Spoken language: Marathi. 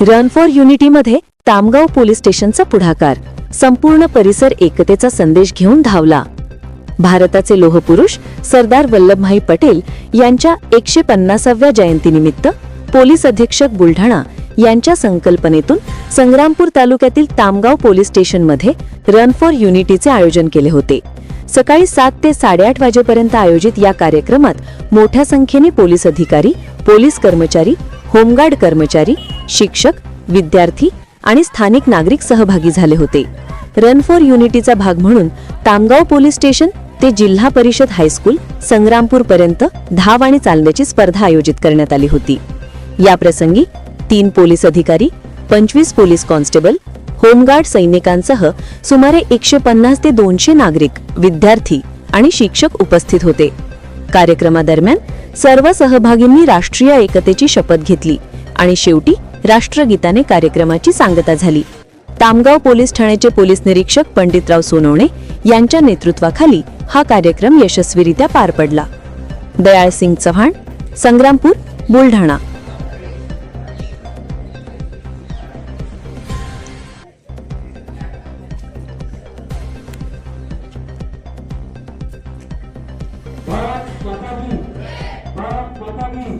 रन फॉर युनिटीमध्ये तामगाव पोलीस स्टेशनचा पुढाकार. संपूर्ण परिसर एकतेचा संदेश घेऊन धावला. भारताचे लोहपुरुष सरदार वल्लभभाई पटेल यांच्या एकशे पन्नासाव्या जयंतीनिमित्त पोलीस अधीक्षक बुलढाणा यांच्या संकल्पनेतून संग्रामपूर तालुक्यातील तामगाव पोलीस स्टेशनमध्ये रन फॉर युनिटीचे आयोजन केले होते. सकाळी सात ते साडेआठ वाजेपर्यंत आयोजित या कार्यक्रमात मोठ्या संख्येने पोलीस अधिकारी पोलीस कर्मचारी होमगार्ड कर्मचारी शिक्षक विद्यार्थी आणि स्थानिक नागरिक सहभागी झाले होते. रन फॉर युनिटीचा भाग म्हणून तामगाव पोलीस स्टेशन ते जिल्हा परिषद हायस्कूल संग्रामपूर पर्यंत धाव आणि चालण्याची स्पर्धा आयोजित करण्यात आली होती. या प्रसंगी तीन पोलीस अधिकारी पंचवीस पोलीस कॉन्स्टेबल होमगार्ड सैनिकांसह सुमारे एकशे पन्नास ते दोनशे नागरिक विद्यार्थी आणि शिक्षक उपस्थित होते. कार्यक्रमादरम्यान सर्व सहभागींनी राष्ट्रीय एकतेची शपथ घेतली आणि शेवटी राष्ट्रगीताने कार्यक्रमाची सांगता झाली. तामगाव पोलीस ठाण्याचे पोलीस निरीक्षक पंडितराव सोनवणे यांच्या नेतृत्वाखाली हा कार्यक्रम यशस्वीरित्या पार पडला. दयाळ सिंग चव्हाण संग्रामपूर बुलढाणा. भारत माता की भारत माता की.